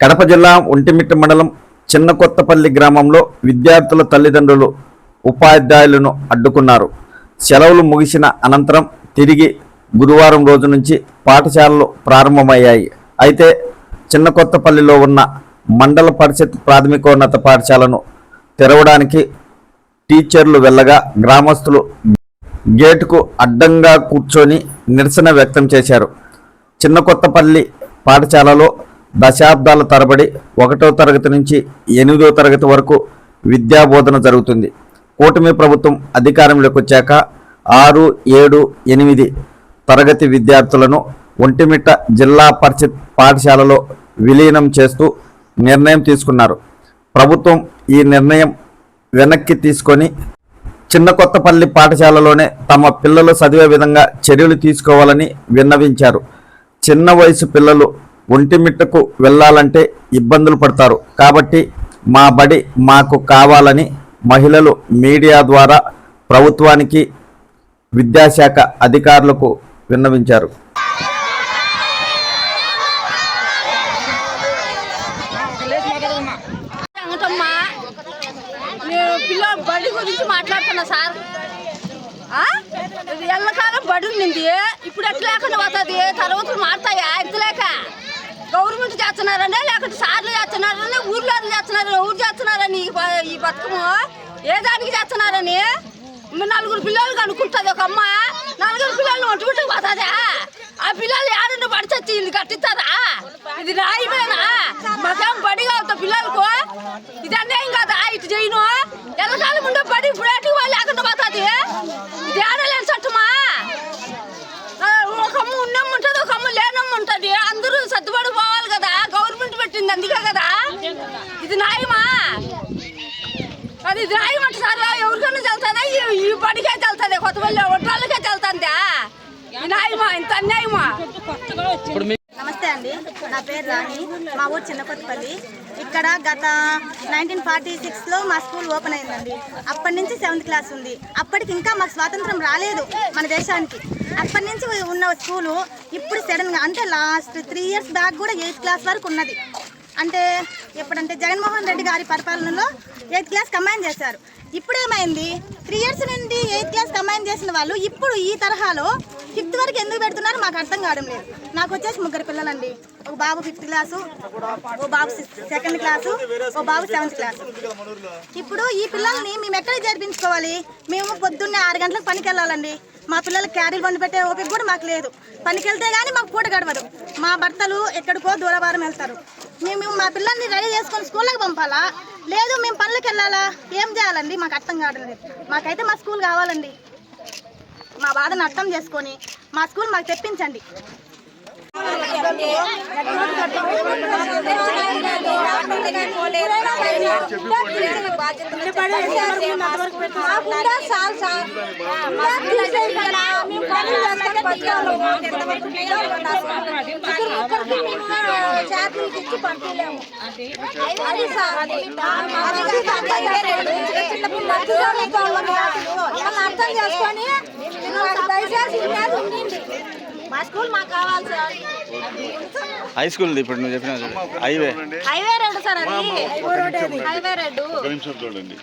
కడప జిల్లా ఒంటిమిట్ట మండలం చిన్న కొత్తపల్లి గ్రామంలో విద్యార్థుల తల్లిదండ్రులు ఉపాధ్యాయులను అడ్డుకున్నారు. సెలవులు ముగిసిన అనంతరం తిరిగి గురువారం రోజు నుంచి పాఠశాలలు ప్రారంభమయ్యాయి. అయితే చిన్న కొత్తపల్లిలో ఉన్న మండల పరిషత్ ప్రాథమికోన్నత పాఠశాలను తెరవడానికి టీచర్లు వెళ్ళగా గ్రామస్తులు గేటుకు అడ్డంగా కూర్చొని నిరసన వ్యక్తం చేశారు. చిన్న కొత్తపల్లి పాఠశాలలో దశాబ్దాల తరబడి ఒకటో తరగతి నుంచి ఎనిమిదో తరగతి వరకు విద్యాబోధన జరుగుతుంది. కూటమి ప్రభుత్వం అధికారంలోకి వచ్చాక ఆరు ఏడు ఎనిమిది తరగతి విద్యార్థులను ఒంటిమిట్ట జిల్లా పరిషత్ పాఠశాలలో విలీనం చేస్తూ నిర్ణయం తీసుకున్నారు. ప్రభుత్వం ఈ నిర్ణయం వెనక్కి తీసుకొని చిన్న కొత్తపల్లి పాఠశాలలోనే తమ పిల్లలు చదివే విధంగా చర్యలు తీసుకోవాలని విన్నవించారు. చిన్న వయసు పిల్లలు ఒంటిమిట్టకు వెళ్ళాలంటే ఇబ్బందులు పడతారు. కాబట్టి మా బడి మాకు కావాలని మహిళలు మీడియా ద్వారా ప్రభుత్వానికి విద్యాశాఖ అధికారులకు విన్నవించారు. బడి గురించి మాట్లాడుతున్నా సార్. ఎల్లకాలం బడి ఉండింది. ఇప్పుడు ఎట్లా లేకుండా పోతుంది? తరగతులు మారుతాయా? ఎత్తలేక గవర్నమెంట్ చేస్తున్నారనే లేకపోతే సార్లు చేస్తున్నారని ఊర్లో చేస్తున్నారు ఊరు చేస్తున్నారని ఈ బతుకము ఏ దానికి చేస్తున్నారని? నలుగురు పిల్లలు కనుక్కుంటుంది ఒక అమ్మ నలుగురు పిల్లలు ఒంటిమిట్టకు పోతుందా? ఆ పిల్లలు ఏడన్నా పడిచొచ్చి ఇది కట్టిస్తారా? ఇది రాయిమేనా మాకేం పడి కాదు పిల్లలకు ఇది అన్యాయం కదా? ఇటు చేయను. ఎల్లకాలం ఉండే పడి ఇప్పుడు వాళ్ళు లేకుండా పోతుంది. ఇది ఆడలేని చట్టమా? ఒక అమ్మ ఉన్నమ్మ ఉంటుంది ఒక అమ్మ లేనమ్మ ఉంటుంది. అందరూ సర్దుబడి గవర్నమెంట్ అందుకే కదా? ఇది న్యాయమా అది ఇది న్యాయమంట సార్ ఎవరికైనా తెలుతుందా ఈ పడికే బడికే తెలుతుంది కొత్తపల్లి ఒట్రాళ్ళకే తెలుతుందా న్యాయమా ఇంత అన్యాయమా? నమస్తే అండి. నా పేరు రాణి. మా ఊరు చిన్నకొత్తపల్లి. ఇక్కడ గత నైన్టీన్ ఫార్టీ సిక్స్లో మా స్కూల్ ఓపెన్ అయిందండి. అప్పటి నుంచి సెవెంత్ క్లాస్ ఉంది. అప్పటికి ఇంకా మాకు స్వాతంత్రం రాలేదు మన దేశానికి. అప్పటి నుంచి ఉన్న స్కూలు ఇప్పుడు సడన్గా అంటే లాస్ట్ త్రీ ఇయర్స్ బ్యాక్ కూడా ఎయిత్ క్లాస్ వరకు ఉన్నది. అంటే ఎప్పుడంటే జగన్మోహన్ రెడ్డి గారి పరిపాలనలో ఎయిత్ క్లాస్ కంబైన్ చేశారు. ఇప్పుడు ఏమైంది త్రీ ఇయర్స్ నుండి ఎయిత్ క్లాస్ కంబైన్ చేసిన వాళ్ళు ఇప్పుడు ఈ తరహాలో ఫిఫ్త్ వరకు ఎందుకు పెడుతున్నారు మాకు అర్థం కావడం లేదు. నాకు వచ్చేసి ముగ్గురు పిల్లలండి. ఒక బాబు ఫిఫ్త్ క్లాసు ఓ బాబు సెకండ్ క్లాసు ఓ బాబు సెవెంత్ క్లాసు. ఇప్పుడు ఈ పిల్లల్ని మేము ఎక్కడ చేర్పించుకోవాలి మేము పొద్దున్నే ఆరు గంటలకు పనికి వెళ్ళాలండి మా పిల్లలకి క్యారీలు బండి పెట్టే ఓపిక కూడా మాకు లేదు. పనికి వెళ్తే కానీ మాకు పూట గడవదు. మా భర్తలు ఎక్కడికో దూరవారం వెళ్తారు. మేము మా పిల్లల్ని రెడీ చేసుకొని స్కూల్కి పంపాలా? లేదు మేము పనులకు వెళ్ళాలా? ఏం చేయాలండి? మాకు అర్థం కావట్లేదు మాకైతే మా స్కూల్ కావాలండి. మా బాధను అర్థం చేసుకొని మా స్కూల్ మాకు తెప్పించండి. అర్థం చేసుకొని మా స్కూల్ మాకు కావాలి సార్ హై స్కూల్ ఇప్పుడు నువ్వు చెప్పిన హైవే హైవే రోడ్ సార్ అది హైవే రోడ్ ఒక నిమిషం చూడండి